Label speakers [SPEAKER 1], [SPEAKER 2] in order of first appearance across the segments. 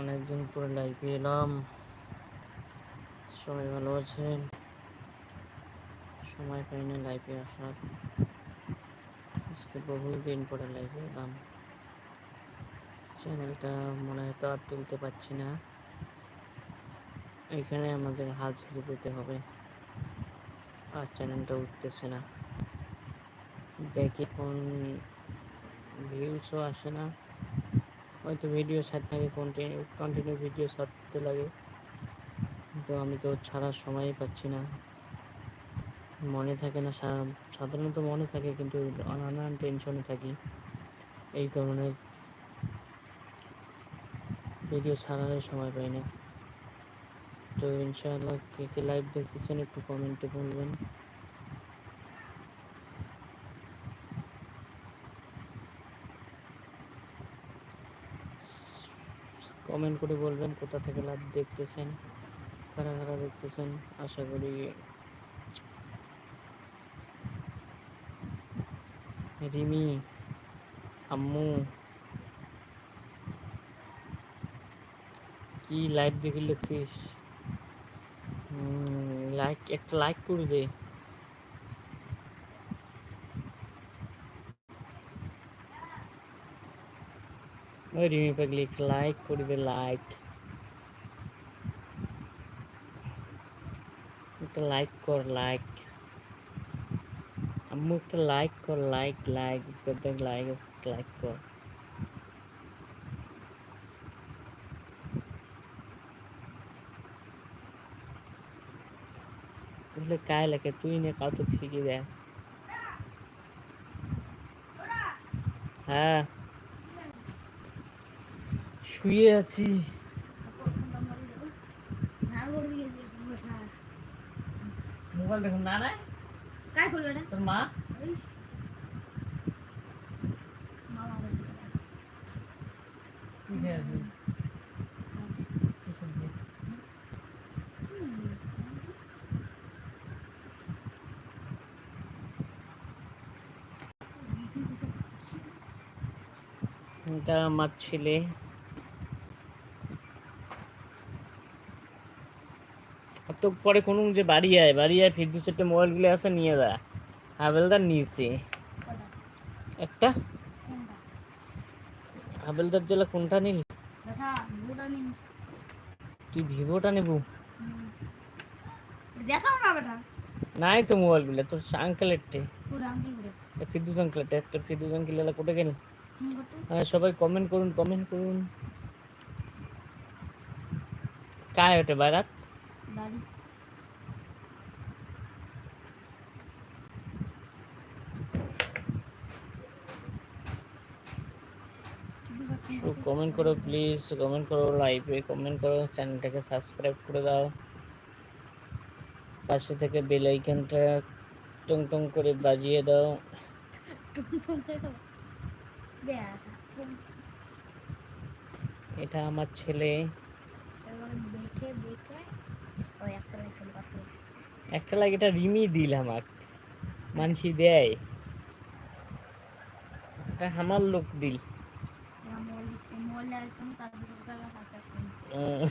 [SPEAKER 1] অনেকদিন পরে লাইভে এলাম। সবাই ভালো আছেন? সময় পাই না লাইভে আসার। আজকে বহু দিন পরে লাইভে এলাম। চ্যানেলটা মনে হয় তো আর তুলতে পারছি না। এখানে আমাদের হাল ছেড়ে দিতে হবে। আর চ্যানেলটা উঠতেছে না। দেখি কোন ভিউসও আসে না। হয়তো ভিডিও ছাড়তে লাগে কন্টিনিউ কন্টিনিউ ভিডিও ছাড়তে লাগে। কিন্তু আমি তো ছাড়ার সময়ই পাচ্ছি না। মনে থাকে না সাধারণত মনে থাকে কিন্তু নানান টেনশনে থাকি। এই কারণে ভিডিও ছাড়ার সময় পাই না। তো ইনশাআল্লাহ কে কে লাইভ দেখতেছেন একটু কমেন্টে বলবেন। কমেন্ট করে বলবেন কোথা থেকে লাইভ দেখতেছেন, কারা কারা দেখতেছেন, আশা করি রিমি, আম্মু, কি লাইভ দেখে লিখছিস? লাইক একটা লাইক করে দে। ওই রিমি পাগলি একটা লাইক করে দে লাইক একটা লাইক কর লাইক আম্মু একটা লাইক কর লাইক লাইক প্রত্যেক লাইক লাইক কর એટલે काय লাগে তুই নে কাউকে শিখিয়ে দেয় হ্যাঁ শুয়ে আছি। মোবাইল দেখুন না না।
[SPEAKER 2] কাই করবে না
[SPEAKER 1] তোর মা? তার আমার ছেলে। তো পরে কোনো যে বাড়ি আয় বাড়ি আয় ফির দু চারটে মোবাইলগুলো আসে নিয়ে যা হাবেলদার নিচে একটা হাবেলদার জেলা কোনটা নিলি
[SPEAKER 2] বেটা বুড়া নি
[SPEAKER 1] তুই ভিভোটা নেবো
[SPEAKER 2] দেখাও না বেটা
[SPEAKER 1] নাই তো মোবাইলগুলো তোর আঙ্কেলেরটে
[SPEAKER 2] পুরো আঙ্কেল করে
[SPEAKER 1] ফিরদুস আঙ্কেলেরটে একটা ফিরদুস আঙ্কেলের কোটে গেল
[SPEAKER 2] ফোন করতো
[SPEAKER 1] হ্যাঁ সবাই কমেন্ট করুন কমেন্ট করুন काय होते बारात
[SPEAKER 2] দাদি
[SPEAKER 1] কমেন্ট করো প্লিজ কমেন্ট করো লাইভে কমেন্ট করো চ্যানেলটাকে সাবস্ক্রাইব করে দাও। পাশে থেকে বেল আইকনটা টং টং করে বাজিয়ে দাও। এটা আমার ছেলে
[SPEAKER 2] তারপরে বেঠে বেঠে ওই একটা লেখা কত
[SPEAKER 1] একটা লাগে এটা রিমি দিল আমাক মানসি দেয়। এটা আমার লোক দিল।
[SPEAKER 2] মোবাইল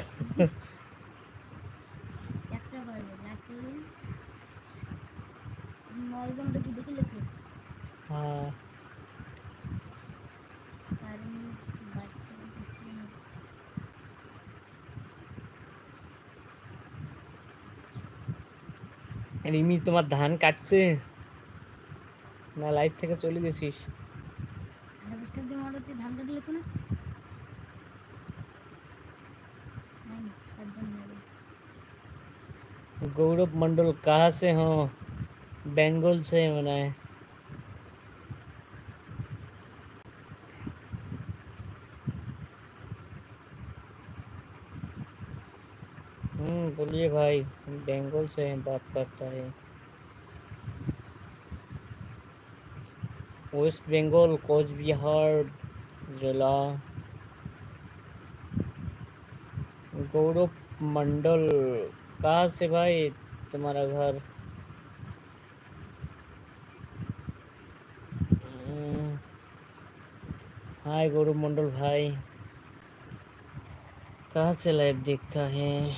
[SPEAKER 1] রিমি তোমার ধান কাটছে না লাইভ থেকে চলে গেছিস
[SPEAKER 2] হারভেস্টার দিয়ে মারতে ধান কাটি লেগছে না नहीं सज्जन मेरे
[SPEAKER 1] गौरव मंडल कहाँ से हो बंगाल से मना बोलिए भाई हम बंगाल से हैं, बात करता है। वेस्ट बंगाल कोच बिहार जिला। गौरव मंडल कहाँ से भाई तुम्हारा घर? हम्म, हाय गौरव मंडल भाई कहाँ से लाइव देखता है?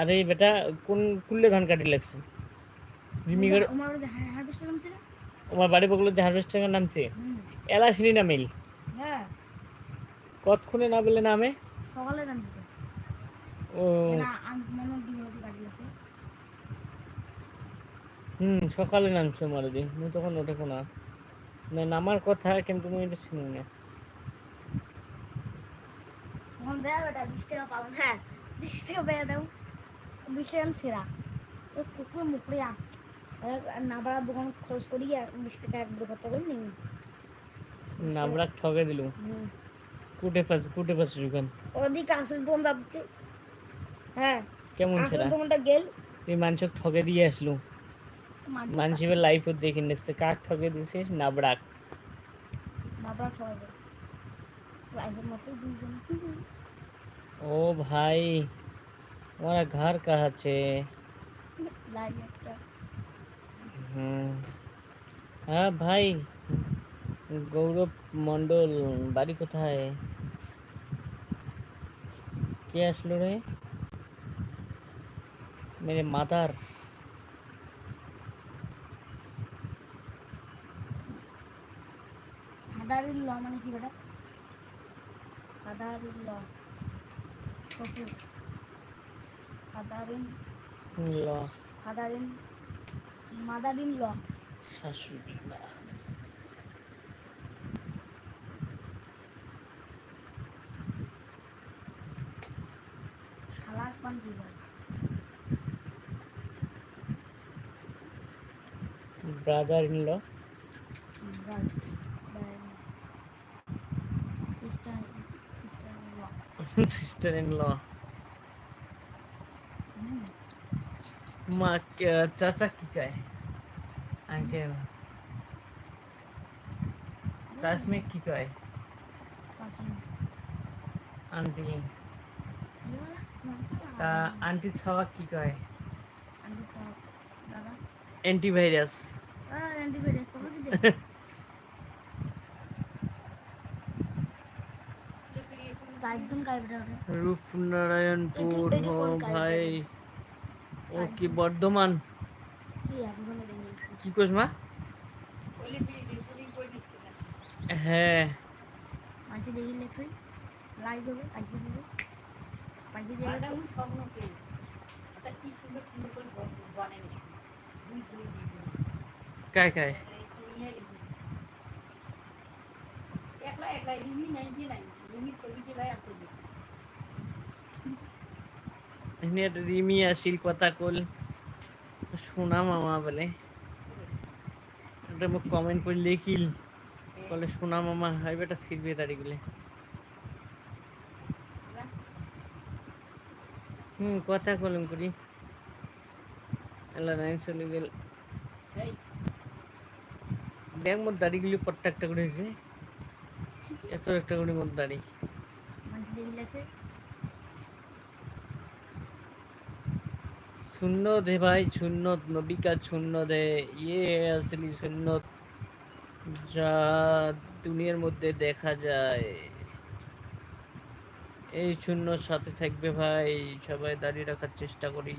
[SPEAKER 1] আরে বেটা কোন কুললে ধান কাটি লাগছে? রিমি
[SPEAKER 2] আমার
[SPEAKER 1] বাড়ি বগল যে হারভেস্টার নামছে? এলাশিনি না মিল?
[SPEAKER 2] হ্যাঁ।
[SPEAKER 1] কতক্ষণে না বলে নামে?
[SPEAKER 2] সকালে নামছে
[SPEAKER 1] ও। হুম সকালে নামছে দিন মুই তখন ওঠে না না নামার কথা কিন্তু মুই এটা শুনি না।
[SPEAKER 2] তখন দেয়া বেটা বৃষ্টি টাকা পাবো না বিশ টাকা দাও। বিশ টাকা সেরা। ওই কুকুর মুখড়িয়া নাবাড়ার দোকান খরচ করি বিশ টাকা এক দুটো খরচা করি নি।
[SPEAKER 1] নামরা ঠকে দিল। কুটে পাস কুটে পাস দোকান।
[SPEAKER 2] ওদিকে আসল দোকান যাচ্ছে। হ্যাঁ
[SPEAKER 1] কেমন
[SPEAKER 2] আসল দোকানটা গেল।
[SPEAKER 1] এই মানুষক ঠকে দিয়ে আসলো। মানুষের লাইফ দেখে দেখছে কাক ঠকে দিছিস? নাবড়াক
[SPEAKER 2] নাবাড়া খাওয়া যায় লাইফের মতো দুইজন।
[SPEAKER 1] ও ভাই। हमारा घर कहाँ से
[SPEAKER 2] লাইফ একটা
[SPEAKER 1] হুম হ্যাঁ ভাই গৌরব মন্ডল বাড়ি কোথায় কে আসলো রে মেরে মাতার
[SPEAKER 2] ফাদারিন ল মানে কি বেটা ফাদারিন ল শ্বশুর ফাদারিন
[SPEAKER 1] ল।
[SPEAKER 2] ফাদারিন মাদারিন ল।
[SPEAKER 1] শাশুড়ি মা
[SPEAKER 2] শালার পান কি
[SPEAKER 1] brother in law
[SPEAKER 2] sister sister law
[SPEAKER 1] sister in law মা কে- চাচা কি কয় আঙ্কেল চাষমে কি কয় আন্টি তা আন্টি ছাওয়া কি কয়
[SPEAKER 2] আন্টি সব দাদা
[SPEAKER 1] অ্যান্টিভাইরাস
[SPEAKER 2] আহ আন্টি বেরিয়েছে কবে দিলে চারজন গায়ে বেটা ওটা
[SPEAKER 1] রূপনারায়ণপুর
[SPEAKER 2] এটি- এটি
[SPEAKER 1] ও
[SPEAKER 2] কোন কাজ
[SPEAKER 1] ভাই ও
[SPEAKER 2] সাইড
[SPEAKER 1] কি বর্ধমান
[SPEAKER 2] কি একজনে দেখে
[SPEAKER 1] কি? কোস মা হ্যাঁ
[SPEAKER 2] মাঝে দেখি লেখছে লাইভ হবে পাখি দেবে পাখি দিয়ে
[SPEAKER 1] কায় কায়? এনে একটা রিমি আসিল কথা কল সোনা মামা বলে। এটা মোক কমেন্ট করে লিখিল বলে, সোনা মামা হয় বেটা শিখবে দাড়িগুলো হুম, কথা কলম করি। আল্লাহ নাইন চলে গেল। দেখ, মোর দাড়িগুলি কট্টা একটা করে হয়েছে। এত একটা করে মোর দাড়ি। শূন্য দে ভাই শূন্য নবিকা শূন্য দে। ইয়ে আসলি শূন্য যা দুনিয়ার মধ্যে দেখা যায়। এই শূন্য সাথে থাকবে ভাই সবাই দাঁড়িয়ে রাখার চেষ্টা করি।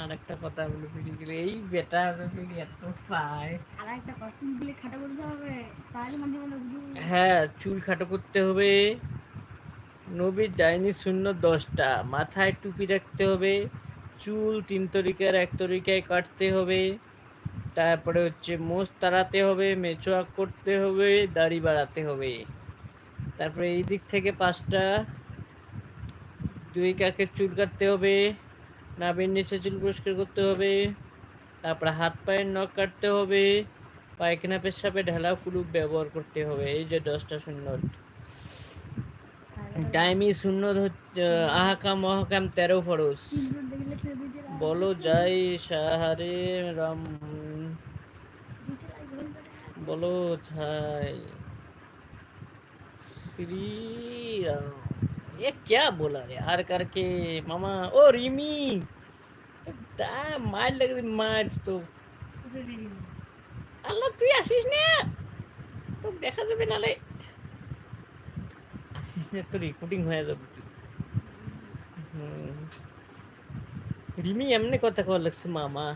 [SPEAKER 1] আর একটা কথা বলে ফিরে এই বেটা এত পায়।
[SPEAKER 2] আর একটা চুল খাটো করতে হবে
[SPEAKER 1] হ্যাঁ চুল খাটো করতে হবে। নবীর ডাইনি শূন্য দশটা। মাথায় টুপি রাখতে হবে, চুল তিন তরিকার এক তরিকায় কাটতে হবে, তারপরে হচ্ছে মোষ তাড়াতে হবে মেচোয়া করতে হবে, দাড়ি বাড়াতে হবে। তারপরে এই দিক থেকে পাঁচটা। দুই কাকের চুল কাটতে হবে, নাভির নিচে চুল পরিষ্কার করতে হবে, তারপরে হাত পায়ের নখ কাটতে হবে, পায়খানা পেশাবে ঢালা কুলুপ ব্যবহার করতে হবে, এই যে দশটা সুন্নত। ডাইমি সুন্নত হচ্ছে আহাকাম মহাকাম তেরো ফরস
[SPEAKER 2] দেখি লেখছে দুইটা
[SPEAKER 1] বলো যাই সাহারে রাম
[SPEAKER 2] দুইটা লাইক
[SPEAKER 1] বলো যাই श्री राम ये क्या बोला रे हार करके मामा ओ रिमी তা মার লাগে মার তো আল্লাহ তুই আসিস না তো দেখা যাবে নালে আসিস না তো রেকর্ডিং হয়ে যাবে। রিমি এমনি কথা কওয়া লাগছে, মামা।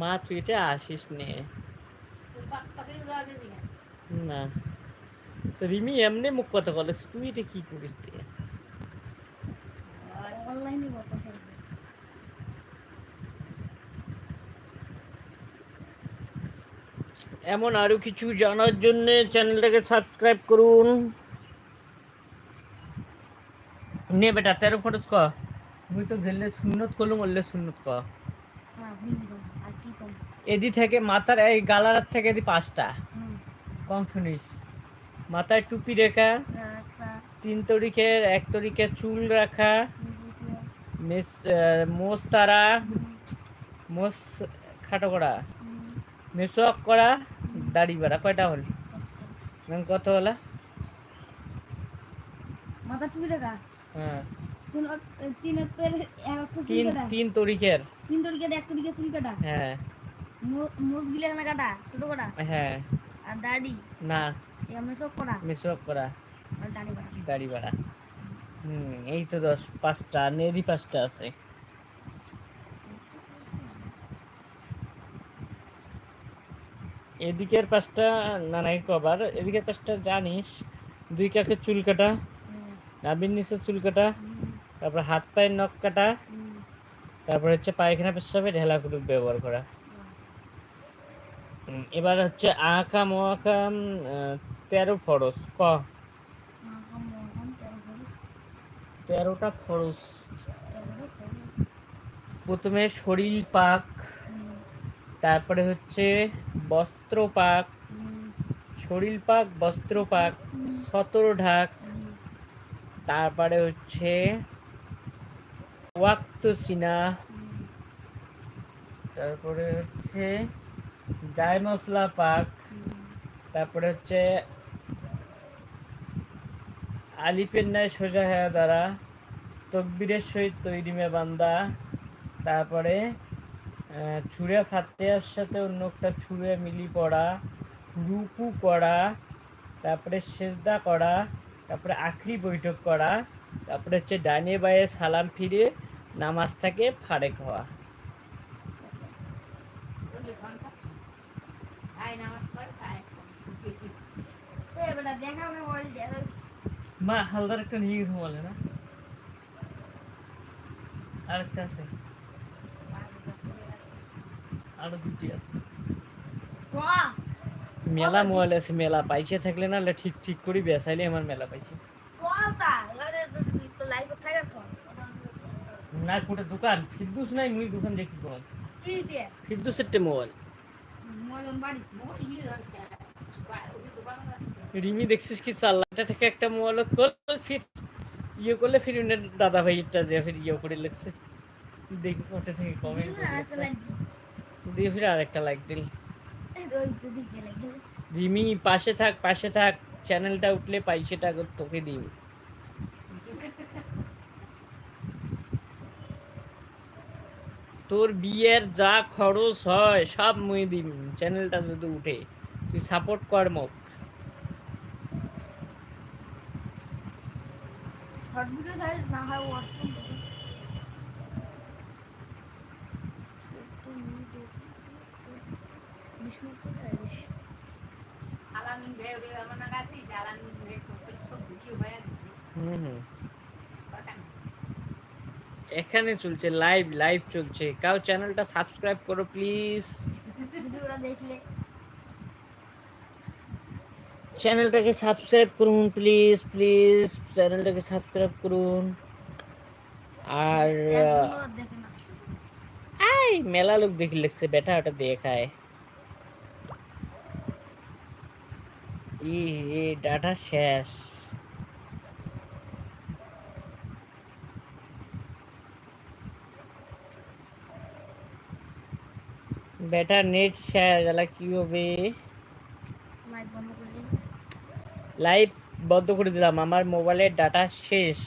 [SPEAKER 1] মা, তুই এটা আসিস নে। না। তো রিমি এমনি মুখ কথা কওয়া লাগছে, তুই এটা কি করিস
[SPEAKER 2] অনলাইনে কথা চলবে
[SPEAKER 1] এমন আরও কিছু জানার জন্য চ্যানেলটাকে সাবস্ক্রাইব করুন। নে বেটা, তেরো খরচ ক। মুই তো জেলে সুন্নত করলুম বললে সুন্নত ক।
[SPEAKER 2] ভুলে গেছিলাম আর কি কম
[SPEAKER 1] এদি থেকে মাথার, এই গালার থেকে এদি পাঁচটা। কম শুনিস। মাথায় টুপি রেখা, তিন তরিকের এক তরিকের চুল রাখা মোষ তারা, মোষ খাটো করা মেসক করা দাড়ি বাড়া কয়টা হল। এখন কত হলা?
[SPEAKER 2] মাথা টুপি টাকা
[SPEAKER 1] হ্যাঁ।
[SPEAKER 2] তিন তিন
[SPEAKER 1] তিন তিন তরিকের
[SPEAKER 2] এক তরিকে চুল কাটা?
[SPEAKER 1] হ্যাঁ।
[SPEAKER 2] মোজ গিলে না কাটা? ছোট কাটা?
[SPEAKER 1] হ্যাঁ।
[SPEAKER 2] আর দাড়ি?
[SPEAKER 1] না।
[SPEAKER 2] এমনি সব করা?
[SPEAKER 1] মেসক করা।
[SPEAKER 2] আর দাড়ি বাড়া।
[SPEAKER 1] দাড়ি বাড়া। হুম এই তো দশ পাঁচটা নেরি পাঁচটা আছে। এদিকের পাঁচটা না নাই কবার। এদিকের পাঁচটা জানিস দুই কাকের চুল কাটা
[SPEAKER 2] হুম,
[SPEAKER 1] নাবির নিচের চুল কাটা তারপর হাত পায়ের নখ কাটা তারপর হচ্ছে পায়খানা পেশাবে ঢেলা করে ব্যবহার করা। এবার হচ্ছে আঁকা মোয়াকা তেরো ফরস ক? তেরোটা ফরস। প্রথমে শরীর পাক তারপরে হচ্ছে বস্ত্র পাক শরীর পাক বস্ত্র পাক সতর ঢাক তারপরে হচ্ছে ওয়াক্ত সিনা তারপরে হচ্ছে জায় মশলা পাক তারপরে হচ্ছে আলিপের ন্যায় সোজা হয়ে দ্বারা তকবীরের সহিত তৈরি মে বান্দা, তারপরে ছুঁড়ে ফাতেয়ার সাথে অন্য একটা ছুঁড়ে মিলি পড়া রুকু করা, তারপরে সেজদা করা, তারপরে আখরি বৈঠক করা, তারপরে হচ্ছে ডানে বায়ে সালাম ফিরে, নামাজ থেকে ফারেক হওয়া। মা, হালদার একটা নিয়ে বলে না? আরেকটা আছে। আরও দুটি আছে। মেলা মোবাইল আছে মেলা পাইছে থাকলে না হলে ঠিক ঠিক করে বেসাইলে আমার মেলা পাইছে। না কোটে দোকান? ফিরদুস নাই মুই দোকান দেখি কোন। ফিরদুসের টে মোবাইল রিমি দেখছিস কি চাল্লাটা থেকে একটা মোবাইল কল ফির ইয়ে করলে ফির উনি দাদা ভাইটা যে ফির ইয়ে করে লিখছে। দেখি ওটা থেকে কমেন্ট করে লিখছে। দিয়ে ফির আরেকটা লাইক দিল। রিমি, পাশে থাক পাশে থাক চ্যানেলটা উঠলে পয়সাটা তোকে দিই তোর বিয়ের যা খরচ হয়, সব মুই দিম। চ্যানেলটা যদি উঠে, তুই সাপোর্ট কর মোক।
[SPEAKER 2] শর্ট ভিডিও না হয় হোয়াটসঅ্যাপ
[SPEAKER 1] হুম হুম এখানে চলছে লাইভ লাইভ চলছে। কাউ চ্যানেলটা সাবস্ক্রাইব করো প্লিজ চ্যানেলটাকে সাবস্ক্রাইব করুন প্লিজ প্লিজ চ্যানেলটাকে সাবস্ক্রাইব করুন। আর আই মেলা লোক দেখি লিখছে বেটা ওটা দেখায়। ই ডাটা শেষ। বেটা নেট শেষ এলা কি হবে? লাইভ বন্ধ করে দিলাম আমার মোবাইলের ডাটা শেষ।